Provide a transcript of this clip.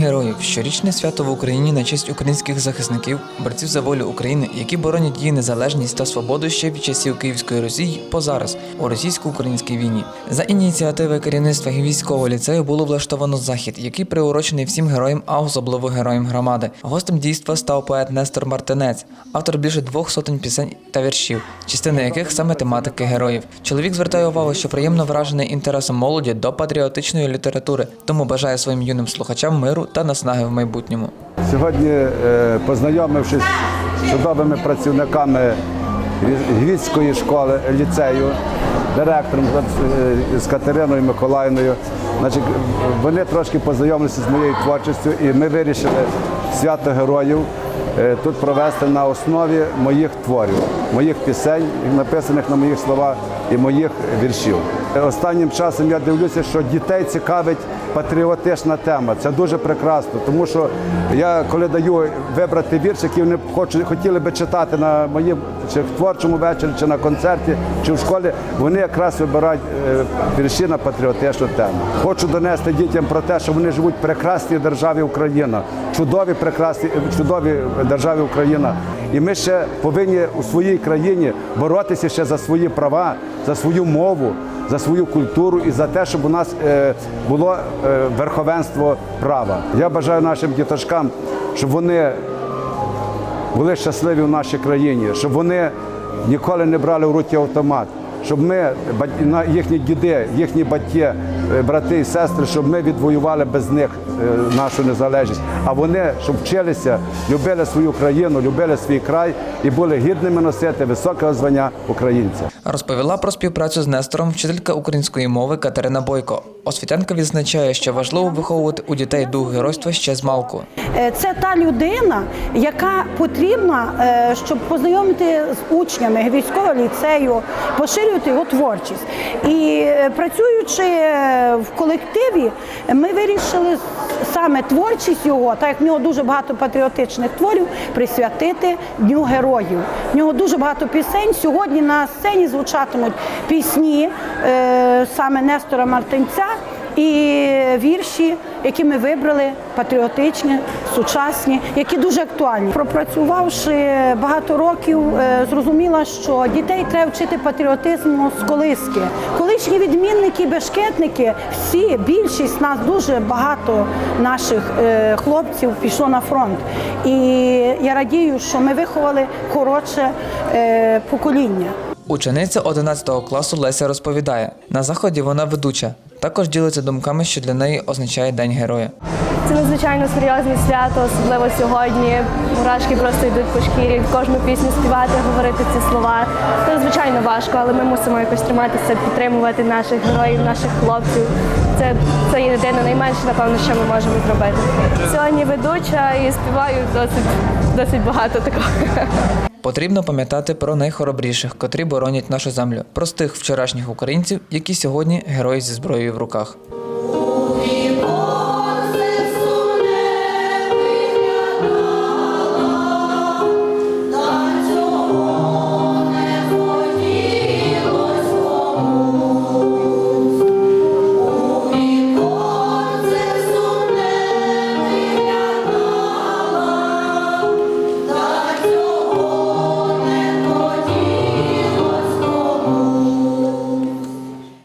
dijeron щорічне свято в Україні на честь українських захисників, борців за волю України, які боронять її незалежність та свободу ще від часів Київської Росії по зараз у російсько-українській війні. За ініціативи керівництва військового ліцею було влаштовано захід, який приурочений всім героям, а особливо героям громади. Гостем дійства став поет Нестор Мартинець, автор більше двох сотень пісень та віршів, частина яких саме тематики героїв. Чоловік звертає увагу, що приємно вражений інтересом молоді до патріотичної літератури, тому бажає своїм юним слухачам миру та наснаги в майбутньому. Сьогодні, е, познайомившись з чудовими працівниками Гвіздської школи, ліцею, директором е, з Катериною Миколаївною, значить, вони трошки познайомилися з моєю творчістю і ми вирішили свято героїв е, тут провести на основі моїх творів, моїх пісень, написаних на моїх словах і моїх віршів. Останнім часом я дивлюся, що дітей цікавить патріотична тема. Це дуже прекрасно, тому що я коли даю вибрати вірш, який вони хочуть, хотіли би читати на моїм чи в творчому вечорі, чи на концерті, чи в школі, вони якраз вибирають е, вірші на патріотичну тему. Хочу донести дітям про те, що вони живуть в прекрасній державі Україна, чудові прекрасні, чудові державі Україна. І ми ще повинні у своїй країні боротися ще за свої права, за свою мову, за свою культуру і за те, щоб у нас е, було е, верховенство права. Я бажаю нашим діточкам, щоб вони були щасливі в нашій країні, щоб вони ніколи не брали в руки автомат. Щоб ми, їхні діди, їхні батьки, е, брати і сестри, щоб ми відвоювали без них е, нашу незалежність. А вони, щоб вчилися, любили свою країну, любили свій край і були гідними носити високого звання українця. Розповіла про співпрацю з Нестором вчителька української мови Катерина Бойко. Освітянка відзначає, що важливо виховувати у дітей дух геройства ще з малку. Е, Це та людина, яка потрібна, е, щоб познайомити з учнями військового ліцею, поширювати його творчість. І е, працюючи в колективі, ми вирішили саме творчість його, так як в нього дуже багато патріотичних творів, присвятити Дню героїв. В нього дуже багато пісень. Сьогодні на сцені звучатимуть пісні саме Нестора Мартинця і вірші, які ми вибрали, патріотичні, сучасні, які дуже актуальні. Пропрацювавши багато років, е, зрозуміла, що дітей треба вчити патріотизму з колиски. Колишні відмінники, бешкетники, всі, більшість нас дуже багато наших е, хлопців пішло на фронт. І я радію, що ми виховали хороше е, покоління. Учениця 11 класу Леся розповідає: на заході вона ведуча. Також ділиться думками, що для неї означає День героя. Це надзвичайно серйозне свято, особливо сьогодні. Мурашки просто йдуть по шкірі, кожну пісню співати, говорити ці слова. Це звичайно важко, але ми мусимо якось триматися, підтримувати наших героїв, наших хлопців. Це, це єдине найменше, напевно, що ми можемо зробити. Сьогодні ведуча і співаю досить, досить багато такого. Потрібно пам'ятати про найхоробріших, котрі боронять нашу землю, простих вчорашніх українців, які сьогодні герої зі зброєю в руках.